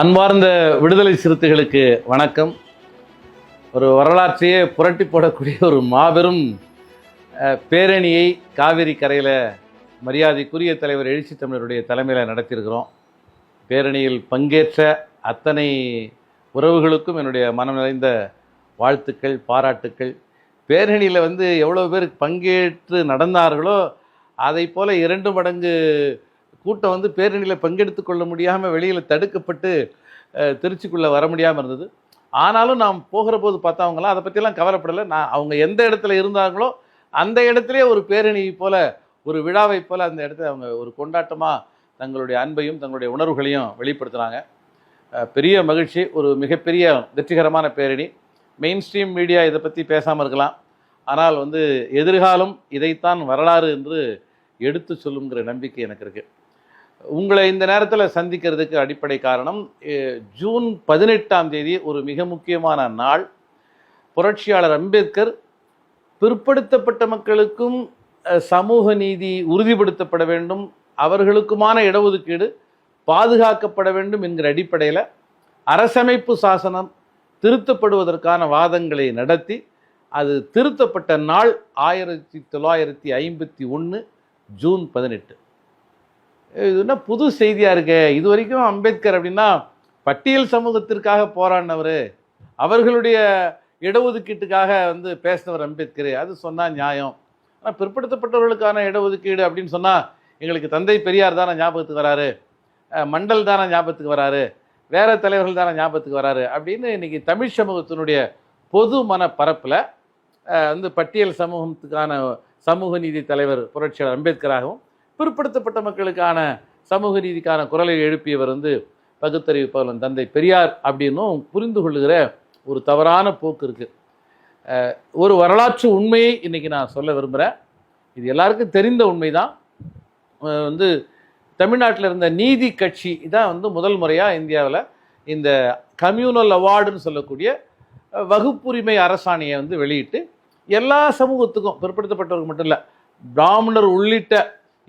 அன்பார்ந்த விடுதலை சிறுத்தைகளுக்கு வணக்கம். ஒரு வரலாற்றையே புரட்டி போடக்கூடிய ஒரு மாபெரும் பேரணியை காவிரி கரையில் மரியாதைக்குரிய தலைவர் எழுச்சி தமிழருடைய தலைமையில் நடத்தியிருக்கிறோம். பேரணியில் பங்கேற்ற அத்தனை உறவுகளுக்கும் என்னுடைய மனம் நிறைந்த வாழ்த்துக்கள் பாராட்டுக்கள். பேரணியில் வந்து எவ்வளோ பேர் பங்கேற்று நடந்தார்களோ அதை போல இரண்டு மடங்கு கூட்டம் வந்து பேரணியில் பங்கெடுத்து கொள்ள முடியாமல் வெளியில் தடுக்கப்பட்டு திருச்சிக்குள்ளே வர முடியாமல் இருந்தது. ஆனாலும் நாம் போகிற போது பார்த்தவங்களாம் அதை பற்றிலாம் கவலைப்படலை. நான் அவங்க எந்த இடத்துல இருந்தாங்களோ அந்த இடத்துலே ஒரு பேரணி போல் ஒரு விழாவை போல் அந்த இடத்துல அவங்க ஒரு கொண்டாட்டமாக தங்களுடைய அன்பையும் தங்களுடைய உணர்வுகளையும் வெளிப்படுத்துகிறாங்க பெரிய மகிழ்ச்சி ஒரு மிகப்பெரிய வெற்றிகரமான பேரணி. மெயின் ஸ்ட்ரீம் மீடியா இதை பற்றி பேசாமல் இருக்கலாம். ஆனால் வந்து எதிர்காலம் இதைத்தான் வரலாறு என்று எடுத்து சொல்லுங்கிற நம்பிக்கை எனக்கு இருக்குது உங்களை இந்த நேரத்தில் சந்திக்கிறதுக்கு அடிப்படை காரணம் ஜூன் பதினெட்டாம் தேதி ஒரு மிக முக்கியமான நாள். புரட்சியாளர் அம்பேத்கர் பிற்படுத்தப்பட்ட மக்களுக்கும் சமூக நீதி உறுதிப்படுத்தப்பட வேண்டும் அவர்களுக்குமான இடஒதுக்கீடு பாதுகாக்கப்பட வேண்டும் என்கிற அடிப்படையில் அரசமைப்பு சாசனம் திருத்தப்படுவதற்கான வாதங்களை நடத்தி அது திருத்தப்பட்ட நாள் ஆயிரத்தி தொள்ளாயிரத்தி ஐம்பத்தி ஒன்று ஜூன் பதினெட்டு. இது என்ன புது செய்தியாக இருக்கே? இது வரைக்கும் அம்பேத்கர் அப்படின்னா பட்டியல் சமூகத்திற்காக போராடினவர். அவர்களுடைய இடஒதுக்கீட்டுக்காக வந்து பேசினவர் அம்பேத்கர். அது சொன்னால் நியாயம். ஆனால் பிற்படுத்தப்பட்டவர்களுக்கான இடஒதுக்கீடு அப்படின்னு சொன்னால் எங்களுக்கு தந்தை பெரியார் தானே ஞாபகத்துக்கு வராரு. மண்டல் தானே ஞாபகத்துக்கு வராரு. வேற தலைவர்கள் தானே ஞாபகத்துக்கு வராரு அப்படின்னு இன்றைக்கி தமிழ் சமூகத்தினுடைய பொது மன பரப்பில் வந்து பட்டியல் சமூகத்துக்கான சமூக நீதி தலைவர் புரட்சியாளர் அம்பேத்கராகவும் பிற்படுத்தப்பட்ட மக்களுக்கான சமூக ரீதிக்கான குரலை எழுப்பியவர் வந்து பகுத்தறிவு பகலன் தந்தை பெரியார் அப்படின்னும் புரிந்து கொள்ளுகிற ஒரு தவறான போக்கு இருக்குது ஒரு வரலாற்று உண்மையை இன்றைக்கி நான் சொல்ல விரும்புகிறேன் இது எல்லாருக்கும் தெரிந்த உண்மை தான் வந்து தமிழ்நாட்டில் இருந்த நீதி கட்சி தான் வந்து முதல் முறையாக இந்தியாவில் இந்த கம்யூனல் அவார்டுன்னு சொல்லக்கூடிய வகுப்புரிமை அரசாணையை வந்து வெளியிட்டு எல்லா சமூகத்துக்கும் பிற்படுத்தப்பட்டவர்கள் மட்டும் இல்லை பிராமணர் உள்ளிட்ட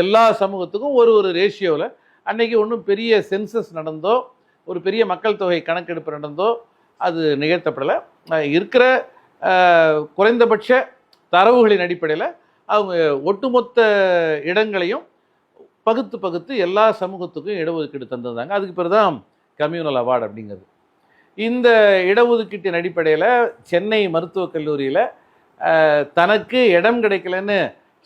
எல்லா சமூகத்துக்கும் ஒரு ஒரு ரேஷியோவில் அன்றைக்கி ஒன்றும் பெரிய சென்சஸ் நடந்தோ ஒரு பெரிய மக்கள் தொகை கணக்கெடுப்பு நடந்தோ அது நிகழ்த்தப்படலை. இருக்கிற குறைந்தபட்ச தரவுகளின் அடிப்படையில் அவங்க ஒட்டுமொத்த இடங்களையும் பகுத்து பகுத்து எல்லா சமூகத்துக்கும் இடஒதுக்கீடு தந்திருந்தாங்க. அதுக்கு பிறகு தான் கம்யூனல் அவார்டு அப்படிங்கிறது. இந்த இடஒதுக்கீட்டின் அடிப்படையில் சென்னை மருத்துவக் கல்லூரியில் தனக்கு இடம் கிடைக்கலன்னு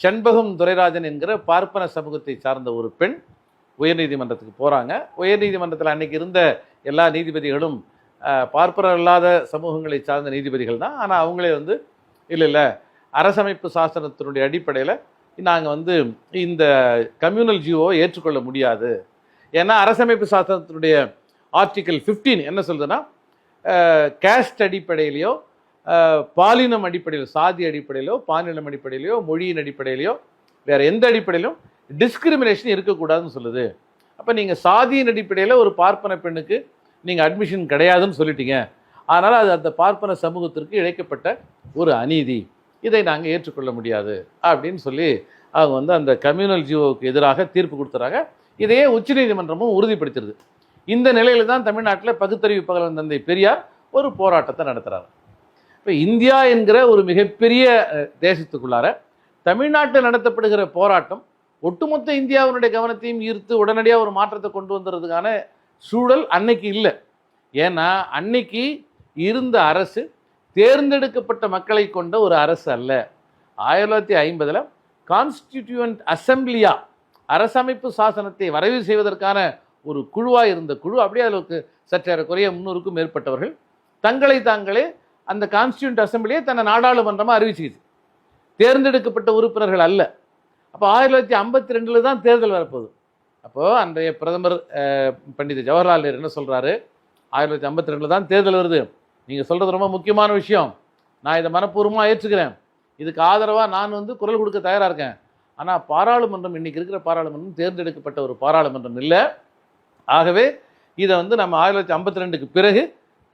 செண்பகம் துரைராஜன் என்கிற பார்ப்பன சமூகத்தை சார்ந்த ஒரு பெண் உயர்நீதிமன்றத்துக்கு போகிறாங்க உயர்நீதிமன்றத்தில் அன்றைக்கி இருந்த எல்லா நீதிபதிகளும் பார்ப்பனர் இல்லாத சமூகங்களை சார்ந்த நீதிபதிகள் தான். ஆனால் அவங்களே வந்து இல்லை இல்லை அரசமைப்பு சாசனத்தினுடைய அடிப்படையில் நாங்கள் வந்து இந்த கம்யூனல் ஜியோவை ஏற்றுக்கொள்ள முடியாது. ஏன்னா அரசமைப்பு சாசனத்தினுடைய ஆர்டிக்கல் ஃபிஃப்டீன் என்ன சொல்லுதுன்னா கேஸ்ட் அடிப்படையிலையோ பாலினம் அடிப்படையில் சாதி அடிப்படையிலோ பாலினம் அடிப்படையிலையோ மொழியின் அடிப்படையிலையோ வேற எந்த அடிப்படையிலும் டிஸ்கிரிமினேஷன் இருக்கக்கூடாதுன்னு சொல்லுது. அப்போ நீங்கள் சாதியின் அடிப்படையில் ஒரு பார்ப்பன பெண்ணுக்கு நீங்கள் அட்மிஷன் கிடையாதுன்னு சொல்லிட்டீங்க. அதனால் அது அந்த பார்ப்பன சமூகத்திற்கு இழைக்கப்பட்ட ஒரு அநீதி. இதை நாங்கள் ஏற்றுக்கொள்ள முடியாது அப்படின்னு சொல்லி அவங்க வந்து அந்த கம்யூனல் ஜியோவுக்கு எதிராக தீர்ப்பு கொடுத்துறாங்க. இதையே உச்சநீதிமன்றமும் உறுதிப்படுத்திடுது. இந்த நிலையில் தான் தமிழ்நாட்டில் பகுத்தறிவு பகலன் தந்தை பெரியார் ஒரு போராட்டத்தை நடத்துகிறார் இப்போ இந்தியா என்கிற ஒரு மிகப்பெரிய தேசத்துக்குள்ளார தமிழ்நாட்டில் நடத்தப்படுகிற போராட்டம் ஒட்டுமொத்த இந்தியாவினுடைய கவனத்தையும் ஈர்த்து உடனடியாக ஒரு மாற்றத்தை கொண்டு வந்துறதுக்கான சூழல் அன்னைக்கு இல்லை. ஏன்னா அன்னைக்கு இருந்த அரசு தேர்ந்தெடுக்கப்பட்ட மக்களை கொண்ட ஒரு அரசு அல்ல. ஆயிரத்தி தொள்ளாயிரத்தி ஐம்பதில் கான்ஸ்டிடியூவன்ட் அசம்பிளியா அரசமைப்பு சாசனத்தை வரைவு செய்வதற்கான ஒரு குழுவாக இருந்த குழு அப்படியே அளவுக்கு சற்றேறக்குறைய முன்னூறுக்கும் மேற்பட்டவர்கள் தங்களை தாங்களே அந்த கான்ஸ்டியூண்ட் அசம்பிளியை தன்னை நாடாளுமன்றமாக அறிவிச்சுக்கிச்சு. தேர்ந்தெடுக்கப்பட்ட உறுப்பினர்கள் அல்ல. அப்போ ஆயிரத்தி தொள்ளாயிரத்தி ஐம்பத்தி ரெண்டில் தான் தேர்தல் வரப்போகுது. அப்போது அன்றைய பிரதமர் பண்டித ஜவஹர்லால் நேரு என்ன சொல்கிறாரு ஆயிரத்தி தொள்ளாயிரத்தி ஐம்பத்தி ரெண்டில் தான் தேர்தல் வருது. நீங்கள் சொல்கிறது ரொம்ப முக்கியமான விஷயம். நான் இதை மனப்பூர்வமாக ஏற்றுக்கிறேன். இதுக்கு ஆதரவாக நான் வந்து குரல் கொடுக்க தயாராக இருக்கேன். ஆனால் பாராளுமன்றம் இன்றைக்கி இருக்கிற பாராளுமன்றம் தேர்ந்தெடுக்கப்பட்ட ஒரு பாராளுமன்றம் இல்லை. ஆகவே இதை வந்து நம்ம ஆயிரத்தி தொள்ளாயிரத்தி ஐம்பத்தி ரெண்டுக்கு பிறகு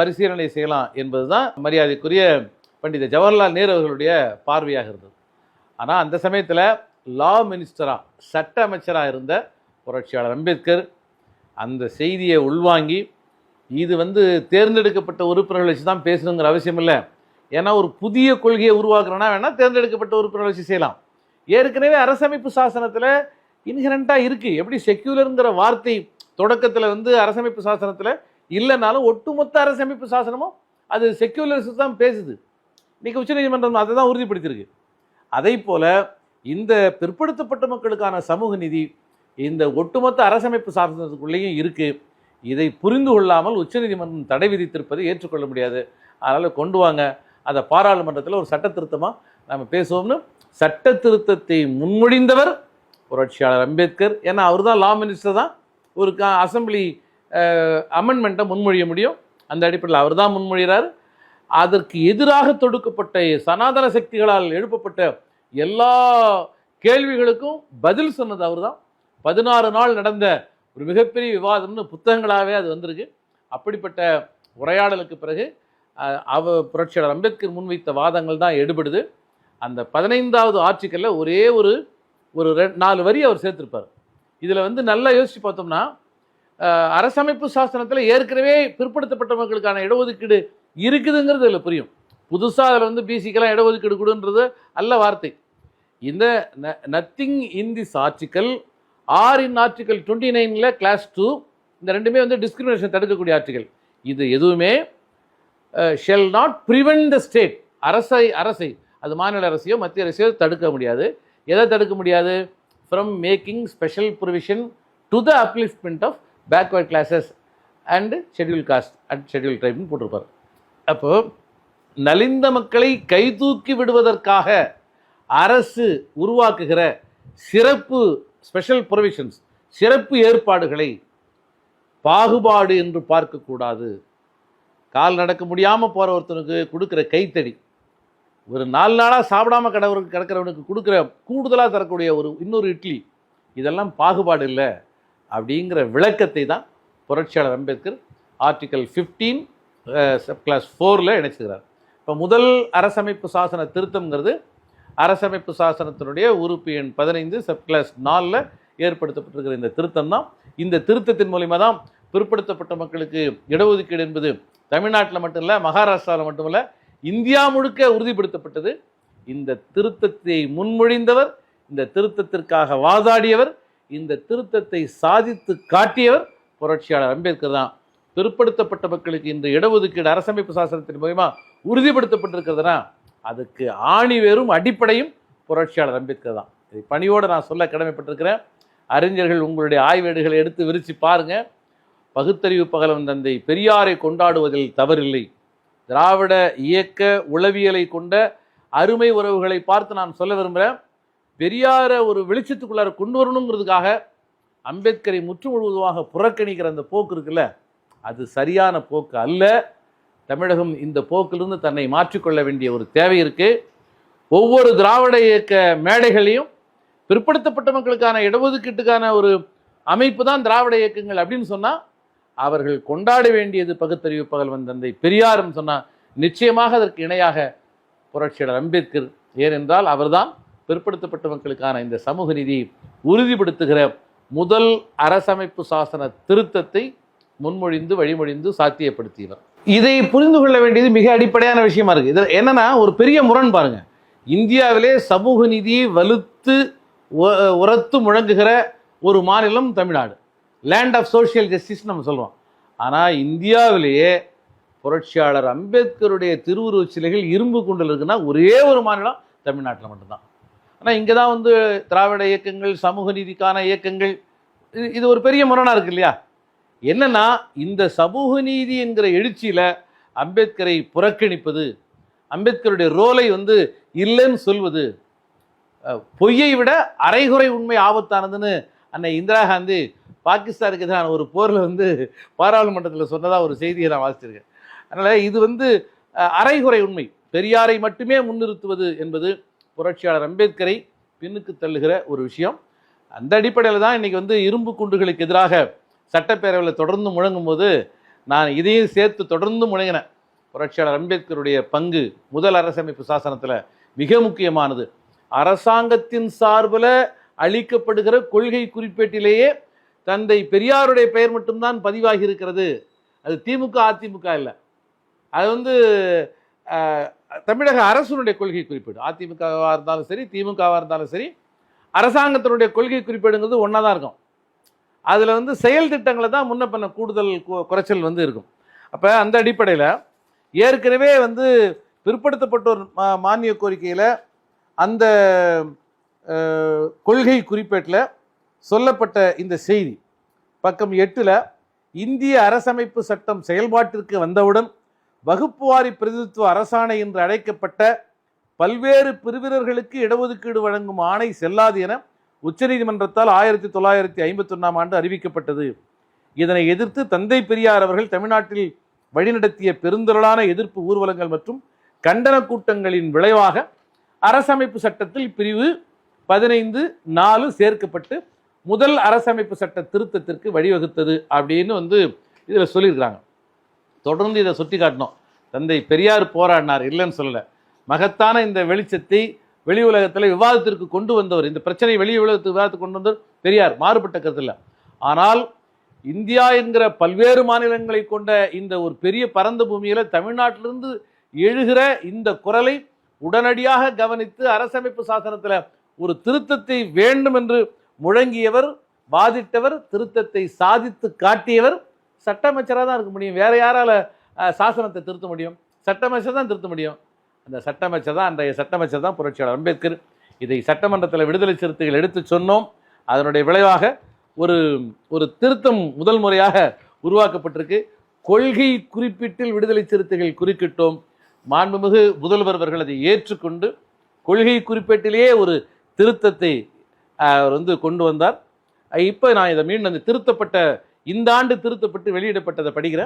பரிசீலனை செய்யலாம் என்பது தான் மரியாதைக்குரிய பண்டித ஜவஹர்லால் நேரு அவர்களுடைய பார்வையாக இருந்தது. ஆனால் அந்த சமயத்தில் லா மினிஸ்டராக சட்ட அமைச்சராக இருந்த புரட்சியாளர் அம்பேத்கர் அந்த செய்தியை உள்வாங்கி இது வந்து தேர்ந்தெடுக்கப்பட்ட உறுப்பினர்கள் வச்சு தான் பேசணுங்கிற அவசியம் இல்லை. ஏன்னா ஒரு புதிய கொள்கையை உருவாக்குறோன்னா வேணால் தேர்ந்தெடுக்கப்பட்ட உறுப்பினர்கள் வச்சு செய்யலாம். ஏற்கனவே அரசமைப்பு சாசனத்தில் இன்ஹரண்ட்டாக இருக்குது எப்படி செக்யூலருங்கிற வார்த்தை தொடக்கத்தில் வந்து அரசமைப்பு சாசனத்தில் இல்லைனாலும் ஒட்டுமொத்த அரசமைப்பு சாசனமும் அது செக்யூலரிசம் தான் பேசுது. இன்றைக்கி உச்சநீதிமன்றம் அதை தான் உறுதிப்படுத்தியிருக்கு. அதே போல் இந்த பிற்படுத்தப்பட்ட மக்களுக்கான சமூக நிதி இந்த ஒட்டுமொத்த அரசமைப்பு சாசனத்துக்குள்ளேயும் இருக்குது இதை புரிந்து கொள்ளாமல் உச்சநீதிமன்றம் தடை விதித்திருப்பதை ஏற்றுக்கொள்ள முடியாது. அதனால் கொண்டு வாங்க. அதை பாராளுமன்றத்தில் ஒரு சட்ட திருத்தமாக நம்ம பேசுவோம்னு. சட்ட திருத்தத்தை முன்மொழிந்தவர் புரட்சியாளர் அம்பேத்கர். ஏன்னா அவர் தான் லா மினிஸ்டர் தான். ஒரு அசம்பிளி அமெண்ட்மெண்ட்டை முன்மொழிய முடியும். அந்த அடிப்படையில் அவர் தான் முன்மொழிகிறார். அதற்கு எதிராக தொடுக்கப்பட்ட சனாதன சக்திகளால் எழுப்பப்பட்ட எல்லா கேள்விகளுக்கும் பதில் சொன்னது அவர் தான் பதினாறு நாள் நடந்த ஒரு மிகப்பெரிய விவாதம்னு புத்தகங்களாகவே அது வந்திருக்கு. அப்படிப்பட்ட உரையாடலுக்கு பிறகு அவ புரட்சியாளர் அம்பேத்கர் முன்வைத்த வாதங்கள் தான் எடுபடுது. அந்த பதினைந்தாவது ஆர்டிக்கலில் ஒரே ஒரு ஒரு ரெ நாலு வரி அவர் சேர்த்துருப்பார். இதில் வந்து நல்லா யோசித்து பார்த்தோம்னா அரசமைப்பு சாசனத்தில் ஏற்கனவே பிற்படுத்தப்பட்ட மக்களுக்கான இடஒதுக்கீடு இருக்குதுங்கிறது இதில் புரியும். புதுசாக அதில் வந்து பிசிக்கெல்லாம் இடஒதுக்கீடு கொடுன்றது அல்ல வார்த்தை. இந்த nothing in this article or in article twenty நைனில் கிளாஸ் டூ இந்த ரெண்டுமே வந்து டிஸ்கிரிமினேஷன் தடுக்கக்கூடிய ஆர்டிக்கல் இது எதுவுமே shall not prevent the state அரசை அரசை அது மாநில அரசையோ மத்திய அரசையோ தடுக்க முடியாது. எதை தடுக்க முடியாது? From making special provision to the upliftment of backward classes and scheduled caste and scheduled ட்ரைப்னு போட்டிருப்பார். அப்போது நலிந்த மக்களை கைதூக்கி விடுவதற்காக அரசு உருவாக்குகிற சிறப்பு ஸ்பெஷல் ப்ரொவிஷன்ஸ் சிறப்பு ஏற்பாடுகளை பாகுபாடு என்று பார்க்கக்கூடாது. கால் நடக்க முடியாமல் போகிற ஒருத்தனுக்கு கொடுக்குற கைத்தடி ஒரு நாலு நாளாக சாப்பிடாம கிடவருக்கு கிடக்கிறவனுக்கு கொடுக்குற கூடுதலாக தரக்கூடிய ஒரு இன்னொரு இட்லி இதெல்லாம் பாகுபாடு இல்லை. அப்படிங்கிற விளக்கத்தை தான் புரட்சியாளர் Ambedkar article fifteen sub clause ஃபோரில் இணைச்சுக்கிறார் இப்போ முதல் அரசமைப்பு சாசன திருத்தம்ங்கிறது அரசமைப்பு சாசனத்தினுடைய உறுப்பு எண் பதினைந்து சப் கிளாஸ் நாலில் ஏற்படுத்தப்பட்டிருக்கிற இந்த திருத்தம் தான் இந்த திருத்தத்தின் மூலிமா தான் பிற்படுத்தப்பட்ட மக்களுக்கு இடஒதுக்கீடு என்பது தமிழ்நாட்டில் மட்டும் இல்லை மகாராஷ்டிராவில் மட்டுமல்ல இந்தியா முழுக்க உறுதிப்படுத்தப்பட்டது. இந்த திருத்தத்தை முன்மொழிந்தவர் இந்த திருத்தத்திற்காக வாதாடியவர் இந்த திருத்தத்தை சாதித்து காட்டியவர் புரட்சியாளர் அம்பேத்கர் தான். பிற்படுத்தப்பட்ட மக்களுக்கு இந்த இடஒதுக்கீடு அரசமைப்பு சாசனத்தின் மூலயமா உறுதிப்படுத்தப்பட்டிருக்கிறதுனா அதுக்கு ஆணி வேறும் அடிப்படையும் புரட்சியாளர் அம்பேத்கர் தான். இதை பணியோடு நான் சொல்ல கடமைப்பட்டிருக்கிறேன். அறிஞர்கள் உங்களுடைய ஆய்வேடுகளை எடுத்து விரித்து பாருங்க. பகுத்தறிவு பகலம் தந்தை பெரியாரை கொண்டாடுவதில் தவறில்லை. திராவிட இயக்க உளவியலை கொண்ட அருமை உறவுகளை பார்த்து நான் சொல்ல விரும்புகிறேன். பெரியாரை ஒரு வெளிச்சத்துக்குள்ளார கொண்டு வரணுங்கிறதுக்காக அம்பேத்கரை முற்று முழுவதுமாக புறக்கணிக்கிற அந்த போக்கு இருக்குல்ல அது சரியான போக்கு அல்ல. தமிழகம் இந்த போக்கிலிருந்து தன்னை மாற்றிக்கொள்ள வேண்டிய ஒரு தேவை இருக்குது ஒவ்வொரு திராவிட இயக்க மேடைகளையும் பிற்படுத்தப்பட்ட மக்களுக்கான இடஒதுக்கீட்டுக்கான ஒரு அமைப்பு தான் திராவிட இயக்கங்கள் அப்படின்னு சொன்னால் அவர்கள் கொண்டாட வேண்டியது பகுத்தறிவு பகல்வன் தந்தை பெரியாரும் சொன்னால் நிச்சயமாக அதற்கு இணையாக புரட்சியாளர் அம்பேத்கர் ஏனென்றால் அவர்தான் பிற்படுத்தப்பட்ட மக்களுக்கான இந்த சமூக நீதியை உறுதிப்படுத்துகிற முதல் அரசமைப்பு சாசன திருத்தத்தை முன்மொழிந்து வழிமொழிந்து சாத்தியப்படுத்தியவர். இதை புரிந்து கொள்ள வேண்டியது மிக அடிப்படையான விஷயமா இருக்கு. இதில் என்னன்னா ஒரு பெரிய முரண் பாருங்க. இந்தியாவிலே சமூக நீதியை வலுத்து உரத்து முழங்குகிற ஒரு மாநிலம் Tamil Nadu. Land of social justice நம்ம சொல்றோம். ஆனால் இந்தியாவிலேயே புரட்சியாளர் அம்பேத்கருடைய திருவுருவச் சிலைகள் இரும்பு குண்டில் இருக்குன்னா ஒரே ஒரு மாநிலம் தமிழ்நாட்டில் மட்டும்தான். ஆனால் இங்கே தான் வந்து திராவிட இயக்கங்கள் சமூக நீதிக்கான இயக்கங்கள் இது- இது ஒரு பெரிய முரணாக இருக்கு இல்லையா? என்னன்னா இந்த சமூக நீதி என்கிற எழுச்சியில் அம்பேத்கரை புறக்கணிப்பது அம்பேத்கருடைய ரோலை வந்து இல்லைன்னு சொல்வது பொய்யை விட அரைகுறை உண்மை ஆபத்தானதுன்னு அன்னை இந்திரா காந்தி பாகிஸ்தானுக்கு எதிரான ஒரு போரில் வந்து பாராளுமன்றத்தில் சொன்னதாக ஒரு செய்தியை நான் வாசிச்சிருக்கேன். அதனால் இது வந்து அரைகுறை உண்மை. பெரியாரை மட்டுமே முன்னிறுத்துவது என்பது புரட்சியாளர் அம்பேத்கரை பின்னுக்கு தள்ளுகிற ஒரு விஷயம். அந்த அடிப்படையில் தான் இன்றைக்கி வந்து இரும்பு குண்டுகளுக்கு எதிராக சட்டப்பேரவையில் தொடர்ந்து முழங்கும் போது நான் இதையும் சேர்த்து தொடர்ந்து முழங்கினேன். புரட்சியாளர் அம்பேத்கருடைய பங்கு முதல் அரசமைப்பு சாசனத்தில் மிக முக்கியமானது. அரசாங்கத்தின் சார்பில் அளிக்கப்படுகிற கொள்கை குறிப்பேட்டிலேயே தந்தை பெரியாருடைய பெயர் மட்டும்தான் பதிவாகி இருக்கிறது. அது திமுக அதிமுக இல்லை. அது வந்து தமிழக அரசுனுடைய கொள்கை குறிப்பீடு. அதிமுகவாக இருந்தாலும் சரி திமுகவாக இருந்தாலும் சரி அரசாங்கத்தினுடைய கொள்கை குறிப்பீடுங்கிறது ஒன்றா தான் இருக்கும். அதில் வந்து செயல் திட்டங்களை தான் முன்ன பண்ண கூடுதல் குறைச்சல் வந்து இருக்கும். அப்போ அந்த அடிப்படையில் ஏற்கனவே வந்து பிற்படுத்தப்பட்டோர் மா மானிய கோரிக்கையில் அந்த கொள்கை குறிப்பேட்டில் சொல்லப்பட்ட இந்த செய்தி. பக்கம் எட்டில் இந்திய அரசமைப்பு சட்டம் செயல்பாட்டிற்கு வந்தவுடன் வகுப்புவாரி பிரதிநிதித்துவ அரசாணை என்று அழைக்கப்பட்ட பல்வேறு பிரிவினர்களுக்கு இடஒதுக்கீடு வழங்கும் ஆணை செல்லாது என உச்சநீதிமன்றத்தால் ஆயிரத்தி தொள்ளாயிரத்தி ஐம்பத்தி ஒன்றாம் ஆண்டு அறிவிக்கப்பட்டது. இதனை எதிர்த்து தந்தை பெரியார் அவர்கள் தமிழ்நாட்டில் வழிநடத்திய பெருந்திரளான எதிர்ப்பு ஊர்வலங்கள் மற்றும் கண்டன கூட்டங்களின் விளைவாக அரசமைப்பு சட்டத்தில் பிரிவு பதினைந்து நாலு சேர்க்கப்பட்டு முதல் அரசமைப்பு சட்ட திருத்தத்திற்கு வழிவகுத்தது அப்படின்னு வந்து இதில் சொல்லியிருக்கிறாங்க. தொடர்ந்து இதை சுட்டி காட்டணும். தந்தை பெரியார் போராடினார் இல்லைன்னு சொல்லலை. மகத்தான இந்த வெளிச்சத்தை வெளி உலகத்தில் விவாதத்திற்கு கொண்டு வந்தவர் இந்த பிரச்சனை வெளி உலகத்துக்கு விவாதத்துக்கு கொண்டு வந்தவர் பெரியார் மாறுபட்ட கருத்தில். ஆனால் இந்தியா என்கிற பல்வேறு மாநிலங்களை கொண்ட இந்த ஒரு பெரிய பரந்த பூமியில் தமிழ்நாட்டிலிருந்து எழுகிற இந்த குரலை உடனடியாக கவனித்து அரசமைப்பு சாசனத்தில் ஒரு திருத்தத்தை வேண்டும் என்று முழங்கியவர் வாதிட்டவர் திருத்தத்தை சாதித்து காட்டியவர் சட்டமைச்சராக தான் இருக்க முடியும். வேற யாரால சாசனத்தை திருத்த முடியும்? சட்டமைச்சர் தான் திருத்த முடியும். அந்த சட்டமைச்சர் தான் அன்றைய சட்டமைச்சர் தான் புரட்சியாளர் அம்பேத்கர். இதை சட்டமன்றத்தில் விடுதலை சிறுத்தைகள் எடுத்து சொன்னோம். அதனுடைய விளைவாக ஒரு ஒரு திருத்தம் முதல் முறையாக உருவாக்கப்பட்டிருக்கு. கொள்கை குறிப்பீட்டில் விடுதலை சிறுத்தைகள் குறுக்கிட்டோம். மாண்புமிகு முதல்வர் அவர்கள் அதை ஏற்றுக்கொண்டு கொள்கை குறிப்பீட்டிலேயே ஒரு திருத்தத்தை அவர் வந்து கொண்டு வந்தார். இப்போ நான் இதை மீண்டும் அந்த திருத்தப்பட்ட இந்த ஆண்டு திருத்தப்பட்டு வெளியிடப்பட்டதை படிக்கிற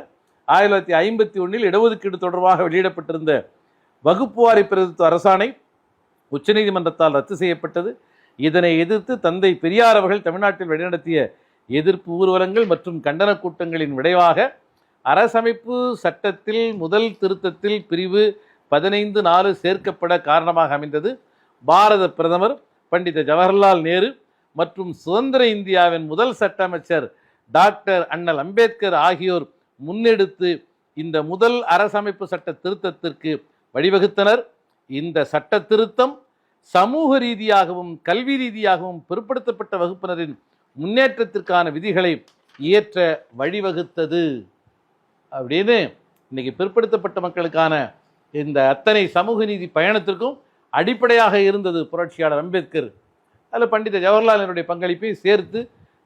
ஆயிரத்தி தொள்ளாயிரத்தி ஐம்பத்தி ஒன்றில் இடஒதுக்கீடு தொடர்பாக வெளியிடப்பட்டிருந்த வகுப்பு வாரி பிரதித்துவ அரசாணை உச்சநீதிமன்றத்தால் ரத்து செய்யப்பட்டது. இதனை எதிர்த்து தந்தை பெரியார் அவர்கள் தமிழ்நாட்டில் வழிநடத்திய எதிர்ப்பு ஊர்வலங்கள் மற்றும் கண்டன கூட்டங்களின் விளைவாக அரசமைப்பு சட்டத்தில் முதல் திருத்தத்தில் பிரிவு பதினைந்து நாலு சேர்க்கப்பட காரணமாக அமைந்தது. பாரத பிரதமர் பண்டித ஜவஹர்லால் நேரு மற்றும் சுதந்திர இந்தியாவின் முதல் சட்ட அமைச்சர் டாக்டர் அண்ணல் அம்பேத்கர் ஆகியோர் முன்னெடுத்து இந்த முதல் அரசமைப்பு சட்ட திருத்தத்திற்கு வழிவகுத்தனர். இந்த சட்ட திருத்தம் சமூக ரீதியாகவும் கல்வி ரீதியாகவும் பிற்படுத்தப்பட்ட வகுப்பினரின் முன்னேற்றத்திற்கான விதிகளை இயற்ற வழிவகுத்தது. அப்படின்னு இன்னைக்கு பிற்படுத்தப்பட்ட மக்களுக்கான இந்த அத்தனை சமூக நீதி பயணத்திற்கும் அடிப்படையாக இருந்தது புரட்சியாளர் அம்பேத்கர். அதில் பண்டித ஜவஹர்லால் நேருடைய பங்களிப்பையும் சேர்த்து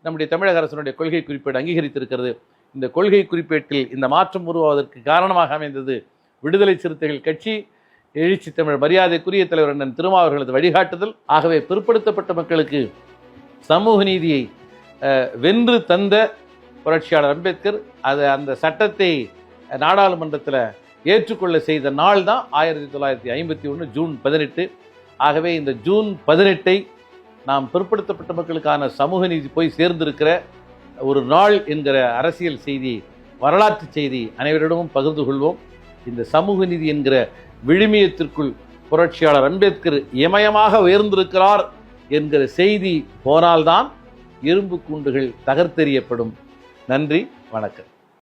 நம்முடைய தமிழக அரசினுடைய கொள்கை குறிப்பேடு அங்கீகரித்திருக்கிறது. இந்த கொள்கை குறிப்பேட்டில் இந்த மாற்றம் உருவாவதற்கு காரணமாக அமைந்தது விடுதலை சிறுத்தைகள் கட்சி எழுச்சி தமிழ் மரியாதைக்குரிய தலைவர் அண்ணன் திருமாவர்களது வழிகாட்டுதல். ஆகவே பிற்படுத்தப்பட்ட மக்களுக்கு சமூக நீதியை வென்று தந்த புரட்சியாளர் அம்பேத்கர் அது அந்த சட்டத்தை நாடாளுமன்றத்தில் ஏற்றுக்கொள்ள செய்த நாள் தான் ஆயிரத்தி தொள்ளாயிரத்தி ஐம்பத்தி ஒன்று ஜூன் பதினெட்டு. ஆகவே இந்த ஜூன் பதினெட்டை நாம் பிற்படுத்தப்பட்ட மக்களுக்கான சமூக நீதி போய் சேர்ந்திருக்கிற ஒரு நாள் என்கிற அரசியல் செய்தி வரலாற்று செய்தி அனைவரிடமும் பகிர்ந்து கொள்வோம். இந்த சமூக நீதி என்கிற விழுமியத்திற்குள் புரட்சியாளர் அம்பேத்கர் இமயமாக உயர்ந்திருக்கிறார் என்கிற செய்தி போனால்தான் இரும்பு கூண்டுகள் தகர்த்தெறியப்படும். நன்றி வணக்கம்.